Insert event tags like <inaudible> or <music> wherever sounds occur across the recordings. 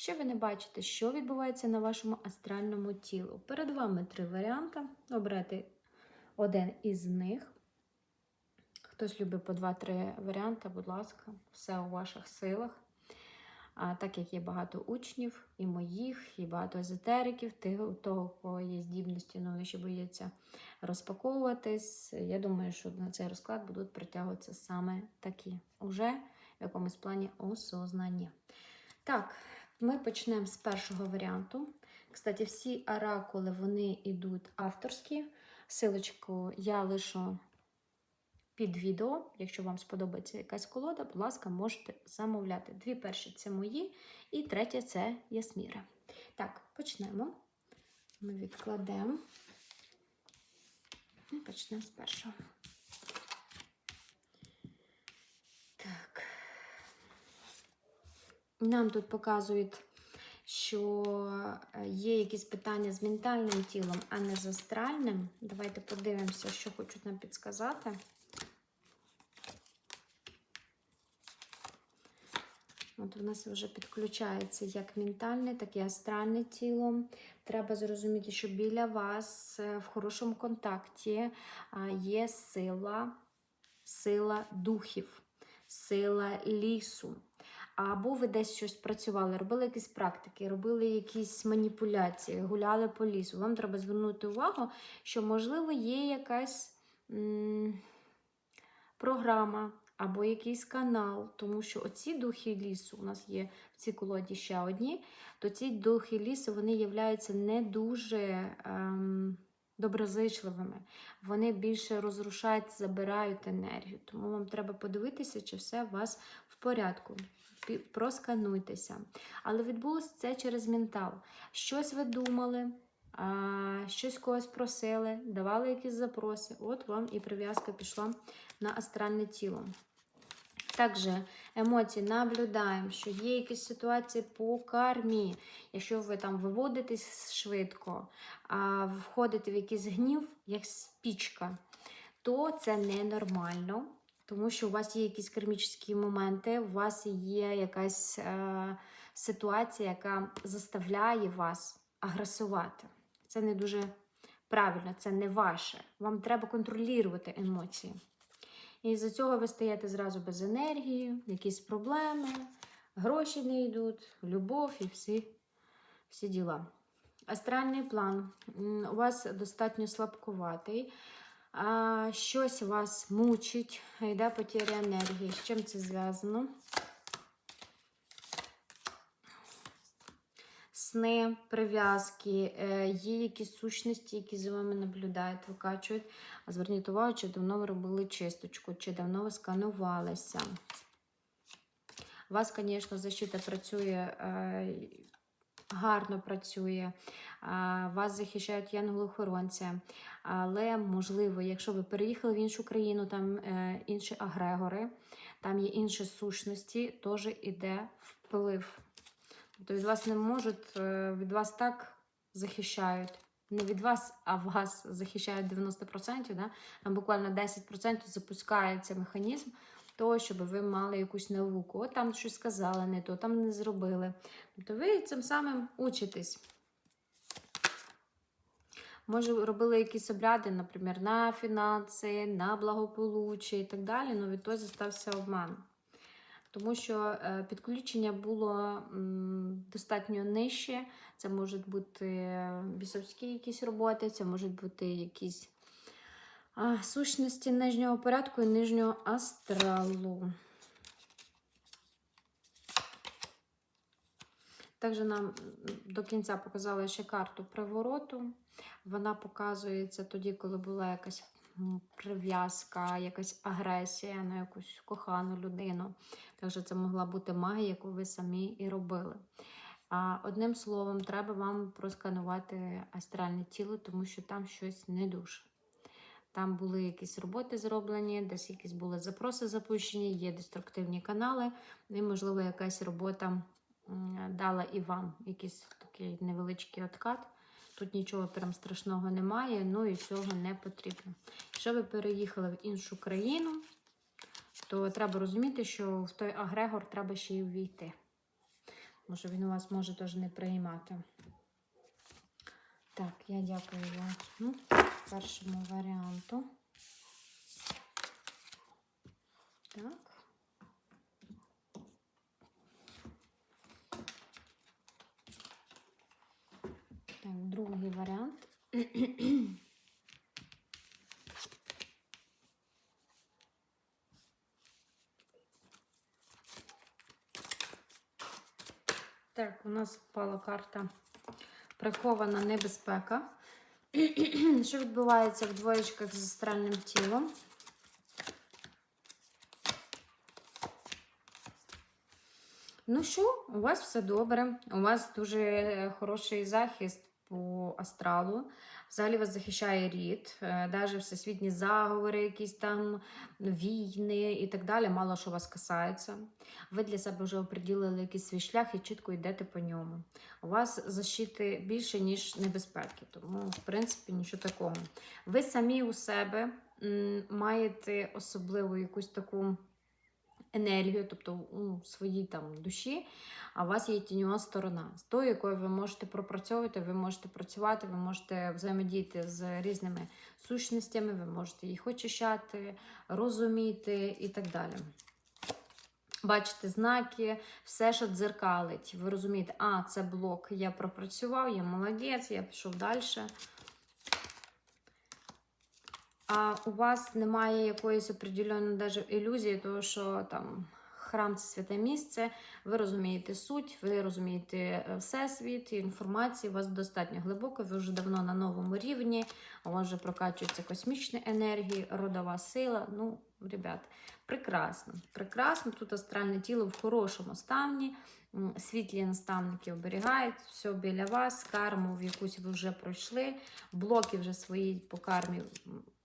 що ви не бачите, що відбувається на вашому астральному тілу. Перед вами три варіанти. Обрати один із них. Хтось любить по 2-3 варіанти, будь ласка, все у ваших силах. А так як є багато учнів, і моїх, і багато езотериків, того, у кого є здібності, але вони ще бояться розпаковуватись. Я думаю, що на цей розклад будуть притягуватися саме такі, уже в якомусь плані осознання. Так, ми почнемо з першого варіанту. Кстати, всі оракули вони йдуть авторські. Силочку я лишу під відео. Якщо вам сподобається якась колода, будь ласка, можете замовляти. Дві перші це мої, і третя це Ясміра. Так, почнемо. Ми відкладемо. І почнемо з першого. Нам тут показують, що е, є якісь питання з ментальним тілом, а не з астральним. Давайте подивимося, що хочуть нам підсказати. От у нас вже підключається як ментальне, так і астральне тіло. Треба зрозуміти, що біля вас е, в хорошому контакті є сила, сила духів, сила лісу. Або ви десь щось працювали, робили якісь практики, робили якісь маніпуляції, гуляли по лісу. Вам треба звернути увагу, що, можливо, є якась м, програма або якийсь канал, тому що оці духи лісу, у нас є в цій колоді ще одні, то ці духи лісу вони являються не дуже ем, доброзичливими. Вони більше розрушають, забирають енергію. Тому вам треба подивитися, чи все у вас в порядку. Проскануйтеся. Але відбулося це через ментал. Щось ви думали, а, щось когось просили, давали якісь запроси. От вам і прив'язка пішла на астральне тіло. Також емоції наблюдаємо, що є якісь ситуації по кармі. Якщо ви там виводитесь швидко, а входите в якийсь гнів, як спічка, то це ненормально, тому що у вас є якісь кармічні моменти, у вас є якась е, ситуація, яка заставляє вас агресувати. Це не дуже правильно, це не ваше. Вам треба контролювати емоції. І з-за цього ви стаєте зразу без енергії, якісь проблеми, гроші не йдуть, любов і всі, всі діла. Астральний план у вас достатньо слабкуватий. Щось вас мучить, йде потеря енергії. З чим це зв'язано? Сни, прив'язки, е, є якісь сущності, які за вами наблюдають, викачують. А зверніть увагу, чи давно ви робили чисточку, чи давно ви сканувалися. У вас, звісно, защита працює, е, гарно працює, вас захищають янголи-охоронці. Але, можливо, якщо ви переїхали в іншу країну, там е, інші агрегори, там є інші сущності, теж іде вплив. Тобто від вас не можуть, е, від вас так захищають. Не від вас, а вас захищають 90%, да? там буквально 10% запускається механізм того, щоб ви мали якусь науку. От там щось сказали, не то, там не зробили. Тобто ви цим самим учитесь. Може, робили якісь обряди, наприклад, на фінанси, на благополуччя і так далі, але відтоді стався обман. Тому що е, підключення було достатньо нижче. Це можуть бути бісовські якісь роботи, це можуть бути якісь сущності нижнього порядку і нижнього астралу. Також нам до кінця показали ще карту привороту. Вона показується тоді, коли була якась прив'язка, якась агресія на якусь кохану людину. Також це могла бути магія, яку ви самі і робили. А, одним словом, треба вам просканувати астральне тіло, тому що там щось не дуже. Там були якісь роботи зроблені, десь якісь були запроси запущені, є деструктивні канали, і, можливо, якась робота дала і вам якийсь такий невеличкий откат. Тут нічого прям страшного немає, ну і цього не потрібно. Якщо ви переїхали в іншу країну, то треба розуміти, що в той агрегор треба ще й увійти. Може він у вас може теж не приймати. Так, я дякую вам. Ну, першому варіанту. Так. Так, другий варіант. Так, у нас впала карта прихована небезпека. <clears throat> Що відбувається в двоєчках з астральним тілом? Ну що, у вас все добре, у вас дуже хороший захист по астралу. Взагалі вас захищає рід, навіть всесвітні заговори, якісь там війни і так далі, мало що вас касається. Ви для себе вже оприділили якийсь свій шлях і чітко йдете по ньому. У вас защити більше, ніж небезпеки, тому, в принципі, нічого такого. Ви самі у себе маєте особливу якусь таку енергію, тобто у своїй там душі, а у вас є тіньова сторона, з тою, якою ви можете пропрацьовувати, ви можете працювати, ви можете взаємодіяти з різними сущностями, ви можете їх очищати, розуміти і так далі. Бачите знаки, все, що дзеркалить. Ви розумієте, а, це блок, я пропрацював, я молодець, я пішов далі. А у вас немає якоїсь определеної даже ілюзії, того, що там храм це святе місце, ви розумієте суть, ви розумієте е, всесвіт, інформації, у вас достатньо глибоко, ви вже давно на новому рівні, у вас вже прокачуються космічні енергії, родова сила. Ну, ребят, прекрасно. Прекрасно. Тут астральне тіло в хорошому стані. Світлі наставники оберігають, все біля вас, карму, в якусь ви вже пройшли, блоки вже свої по кармі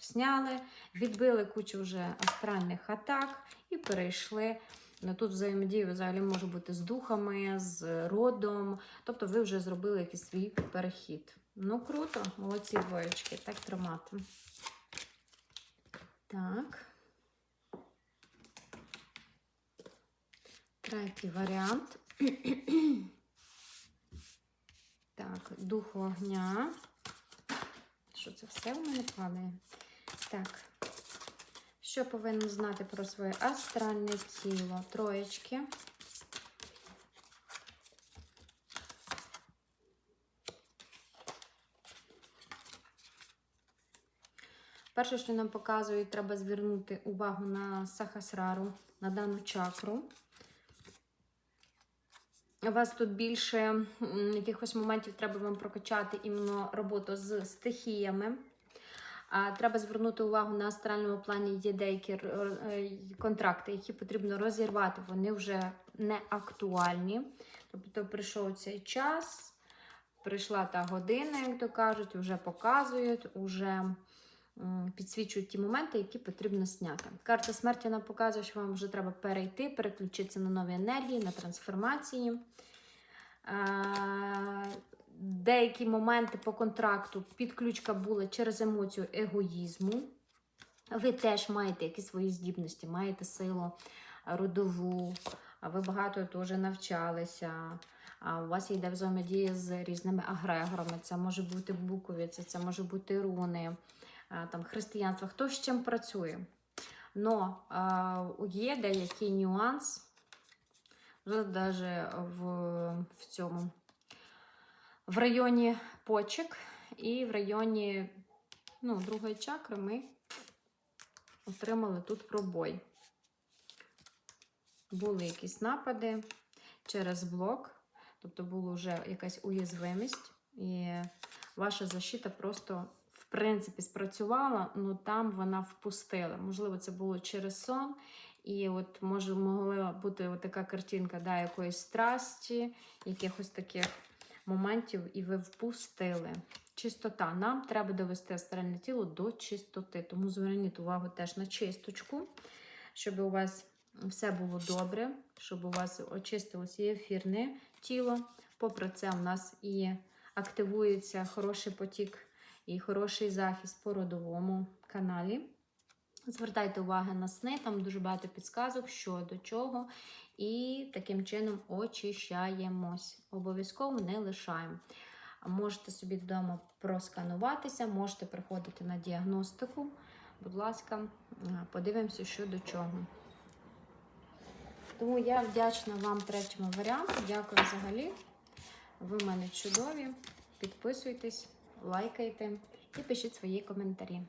сняли, відбили кучу вже астральних атак і перейшли. Ну, Тут взаємодія взагалі може бути з духами, з родом. Тобто ви вже зробили якийсь свій перехід. Ну, круто, молодці двоєчки, так тримати. Так. Третій варіант. Так, дух вогня. Що це все в мене падає? Так. Що повинен знати про своє астральне тіло? Троєчки. Перше, що нам показують, треба звернути увагу на сахасрару, на дану чакру. У вас тут більше якихось моментів треба вам прокачати іменно роботу з стихіями. Треба звернути увагу на астральному плані є деякі е, контракти, які потрібно розірвати, вони вже не актуальні. Тобто прийшов цей час, прийшла та година, як то кажуть, вже показують, вже підсвічують ті моменти, які потрібно зняти. Карта смерті нам показує, що вам вже треба перейти, переключитися на нові енергії, на трансформації. Деякі моменти по контракту підключка була через емоцію егоїзму. Ви теж маєте якісь свої здібності, маєте силу родову, ви багато теж навчалися. У вас йде взаємодія з різними агрегорами. Це може бути буковіці, це може бути руни, там християнство, хто з чим працює. Но є деякий нюанс, навіть в, в цьому в районі почек і в районі ну, другої чакри ми отримали тут пробой. Були якісь напади через блок, тобто була вже якась уязвимість, і ваша защита просто, в принципі, спрацювала, але там вона впустила. Можливо, це було через сон. І от може могла бути от така картинка да, якоїсь страсті, якихось таких моментів, і ви впустили. Чистота. Нам треба довести астральне тіло до чистоти. Тому зверніть увагу теж на чисточку, щоб у вас все було добре, щоб у вас очистилося і ефірне тіло. Попри це, у нас і активується хороший потік і хороший захист по родовому каналі. Звертайте увагу на сни, там дуже багато підсказок, що до чого. І таким чином очищаємось. Обов'язково не лишаємо. Можете собі вдома проскануватися, можете приходити на діагностику. Будь ласка, подивимося, що до чого. Тому я вдячна вам третьому варіанту. Дякую взагалі. Ви в мене чудові. Підписуйтесь, лайкайте і пишіть свої коментарі.